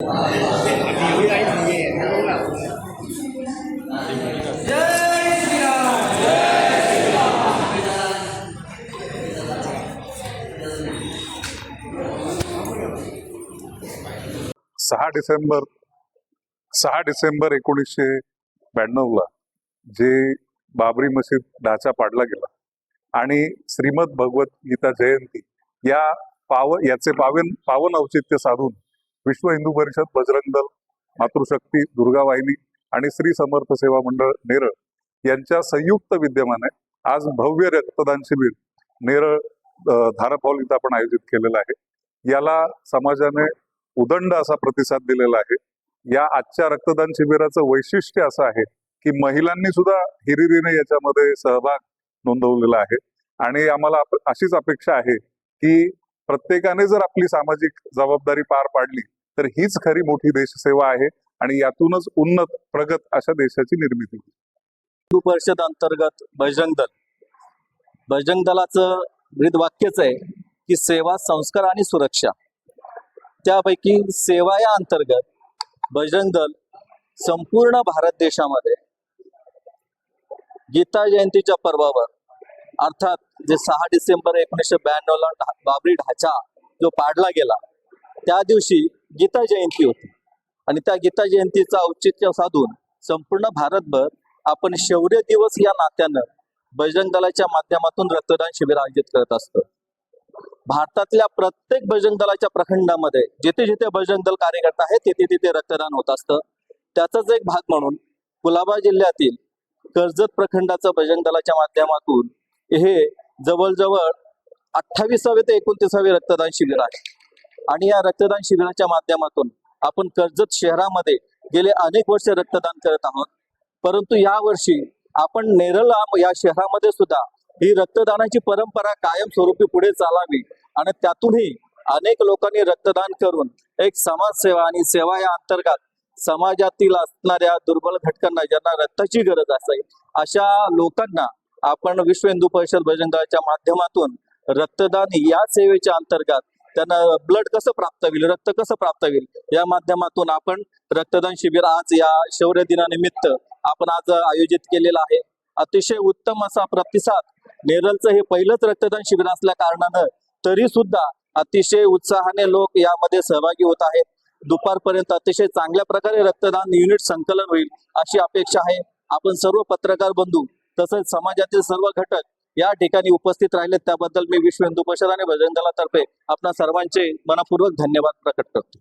सहा डिसेंबर सहा डिसेंबर एकोणीसशे ब्याण्णवला जे बाबरी मशीद ढाचा पाडला गेला आणि श्रीमद भगवत गीता जयंती या पाव याचे पावन पावन औचित्य साधून विश्व हिंदू परिषद बजरंग दल मातृशक्ती दुर्गा वाहिनी आणि श्री समर्थ सेवा मंडळ नेरळ यांच्या संयुक्त विद्यमाने आज भव्य रक्तदान शिबिर नेरळ अ, हॉल इथं आपण आयोजित केलेलं आहे. याला समाजाने उदंड असा प्रतिसाद दिलेला आहे. या आजच्या रक्तदान शिबिराचं वैशिष्ट्य असं आहे की महिलांनी सुद्धा हिरिरीने याच्यामध्ये सहभाग नोंदवलेला आहे. आणि आम्हाला अशीच अपेक्षा आहे की प्रत्येकाने जर आपली सामाजिक जबाबदारी पार पाडली तर हीच खरी मोठी देशसेवा आहे आणि यातूनच उन्नत प्रगत अशा देशाची निर्मिती हिंदू परिषद अंतर्गत बजरंग दल. बजरंग दलाचं ब्रीदवाक्यच आहे की सेवा संस्कार आणि सुरक्षा. त्यापैकी सेवा या अंतर्गत बजरंग दल संपूर्ण भारत देशामध्ये गीता जयंतीच्या पर्वावर अर्थात जे सहा डिसेंबर एकोणीसशे ब्याण्णवला ढा- बाबरी ढाचा जो पाडला गेला त्या दिवशी गीता जयंती होती. आणि त्या गीता जयंतीचा औचित्य साधून संपूर्ण भारतभर आपण शौर्य दिवस या नात्यानं बजरंग दलाच्या माध्यमातून रक्तदान शिबिर आयोजित करत असतो. भारतातल्या प्रत्येक बजरंग दलाच्या प्रखंडामध्ये जिथे जिथे बजरंग दल कार्यकर्ता आहेत तिथे तिथे रक्तदान होत असतं. त्याचाच एक भाग म्हणून कुलाबा जिल्ह्यातील कर्जत प्रखंडाचं बजरंग दलाच्या माध्यमातून हे जवळजवळ अठ्ठावीसावे ते एकोणतीसावे रक्तदान शिबिर आहे. आणि या रक्तदान शिबिराच्या माध्यमातून आपण कर्जत शहरामध्ये गेले अनेक वर्ष रक्तदान करत आहोत. परंतु या वर्षी आपण नेरळ या शहरामध्ये सुद्धा ही रक्तदानाची परंपरा कायमस्वरूपी पुढे चालावी आणि त्यातूनही अनेक लोकांनी रक्तदान करून एक समाजसेवा आणि सेवा या अंतर्गत समाजातील असणाऱ्या दुर्बल घटकांना ज्यांना रक्ताची गरज असेल अशा लोकांना आपण विश्व हिंदू परिषद बजरंग माध्यमातून रक्तदान या सेवेच्या अंतर्गत त्यांना ब्लड कसं प्राप्त होईल रक्त कसं प्राप्त होईल या माध्यमातून आपण रक्तदान शिबिर आज या शौर्य दिनानिमित्त आपण आज आयोजित केलेलं आहे. अतिशय उत्तम असा प्रतिसाद नेरलचं हे पहिलंच रक्तदान शिबिर असल्या कारणानं तरी सुद्धा अतिशय उत्साहाने लोक यामध्ये सहभागी होत आहेत. दुपारपर्यंत अतिशय चांगल्या प्रकारे रक्तदान युनिट संकलन होईल अशी अपेक्षा आहे. आपण सर्व पत्रकार बंधू तसंच समाजातील सर्व घटक या ठिकाणी उपस्थित राहिले त्याबद्दल मी विश्व हिंदू परिषद आणि बजरंग दलातर्फे आपल्या सर्वांचे मनापूर्वक धन्यवाद प्रकट करतो.